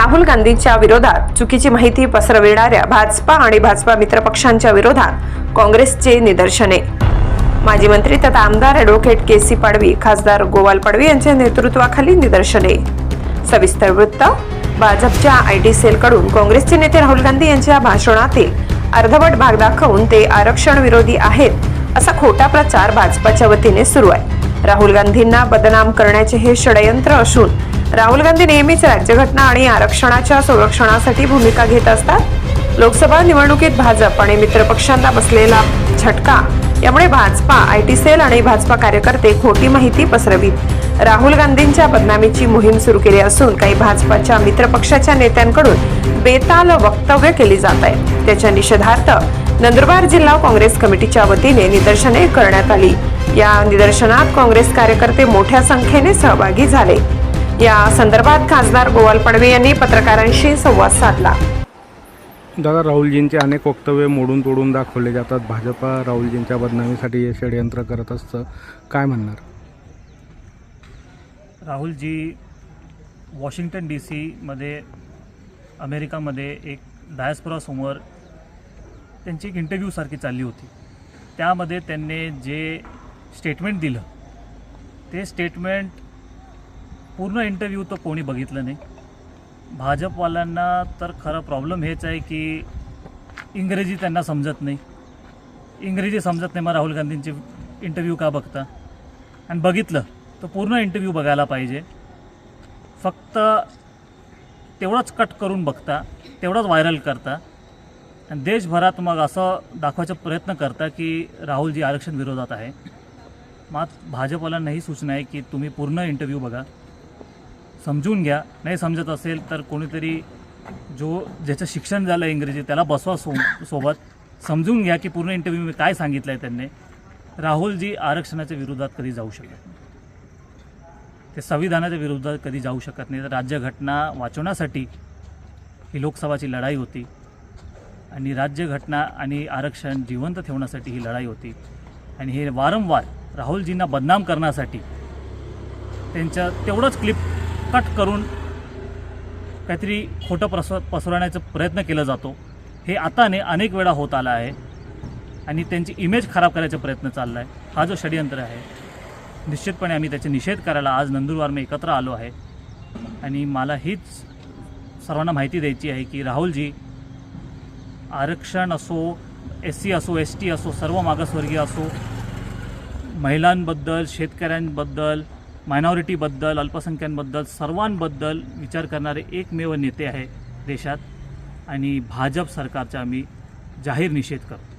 राहुल गांधींच्या विरोधात चुकीची माहिती पसरविणाऱ्या भाजपा आणि भाजपा मित्रपक्षांच्या विरोधात काँग्रेसचे निदर्शने. माजी मंत्री तथा आमदार ॲडव्होकेट के सी पाडवी खासदार गोवाल पाडवी यांच्या नेतृत्वाखाली निदर्शने. सविस्तर वृत्त भाजपच्या आय टी सेलकडून काँग्रेसचे नेते राहुल गांधी यांच्या भाषणातील अर्धवट भाग दाखवून ते आरक्षण विरोधी आहेत असा खोटा प्रचार भाजपाच्या वतीने सुरू आहे. राहुल गांधींना बदनाम करण्याचे हे षडयंत्र असून राहुल गांधी नेहमीच राज्यघटना आणि आरक्षणाच्या संरक्षणासाठी भूमिका घेत असतात. लोकसभा निवडणुकीत भाजप आणि मित्रपक्षांना बसलेला झटका यामुळे भाजपा आय टी सेल आणि भाजपा कार्यकर्ते खोटी माहिती पसरवीत. राहुल गांधींच्या बदनामीची मोहीम सुरू केली असून काही भाजपाच्या मित्रपक्षाच्या नेत्यांकडून बेताल वक्तव्य केली जात आहे. त्याच्या निषेधार्थ नंदुरबार जिल्हा काँग्रेस कमिटीच्या वतीने निदर्शने करण्यात आली. या निदर्शनात काँग्रेस कार्यकर्ते मोठ्या संख्येने सहभागी झाले. या संदर्भात खासदार गोवाल पडवे यांनी पत्रकारांशी संवाद साधला. दादा राहुलजींचे अनेक वक्तव्य मोडून तोडून दाखवले जातात. भाजपा राहुलजींच्या बदनामीसाठी हे षडयंत्र करत असतं. काय म्हणणार? राहुलजी वॉशिंग्टन डी सीमध्ये अमेरिकामध्ये एक डायस्पोरासमोर त्यांची एक इंटरव्ह्यूसारखी चालली होती. त्यामध्ये त्यांनी जे स्टेटमेंट दिलं ते स्टेटमेंट पूर्ण इंटरव्ह्यू तर कोणी बघितलं नाही. भाजपवाल्यांना तर खरं प्रॉब्लेम हेच आहे की इंग्रजी त्यांना समजत नाही. इंग्रजी समजत नाही मग राहुल गांधींचे इंटरव्ह्यू का बघता? आणि बघितलं तर पूर्ण इंटरव्ह्यू बघायला पाहिजे. फक्त तेवढंच कट करून बघता तेवढंच व्हायरल करता. आणि देशभरात मग असं दाखवायचा प्रयत्न करता की राहुलजी आरक्षण विरोधात आहे. मात भाजपवाल्यांना ही सूचना आहे की तुम्ही पूर्ण इंटरव्ह्यू बघा. समजून घ्या. नाही समजत असेल तर कोणीतरी जो ज्याचं शिक्षण झालं इंग्रजी त्याला बसवा सो सोबत. समजून घ्या की पूर्ण इंटरव्ह्यू मी काय सांगितलं आहे त्यांनी. राहुलजी आरक्षणाच्या विरोधात कधी जाऊ शकत नाही. ते संविधानाच्या विरोधात कधी जाऊ शकत नाही. तर राज्यघटना वाचवण्यासाठी ही लोकसभाची लढाई होती. आणि राज्यघटना आणि आरक्षण जिवंत ठेवण्यासाठी ही लढाई होती. आणि हे वारंवार राहुलजींना बदनाम करण्यासाठी त्यांच्या तेवढंच क्लिप कट करून काहीतरी खोटं प्रस पसरवण्याचा प्रयत्न केला जातो. हे आताने अनेक वेळा होत आला आहे आणि त्यांची इमेज खराब करायचा प्रयत्न चालला आहे हा जो षडयंत्र आहे निश्चितपणे आम्ही त्याचे निषेध करायला आज नंदुरबार मी एकत्र आलो आहे. आणि मला हीच सर्वांना माहिती द्यायची आहे की राहुलजी आरक्षण असो एस सी असो एस टी असो सर्व मागासवर्गीय असो महिलांबद्दल शेतकऱ्यांबद्दल मायनॉरिटीबद्दल अल्पसंख्यांबद्दल सर्वांबद्दल विचार करणारे एकमेव नेते आहे देशात आणि भाजप सरकारचा आम्ही जाहीर निषेध करतो.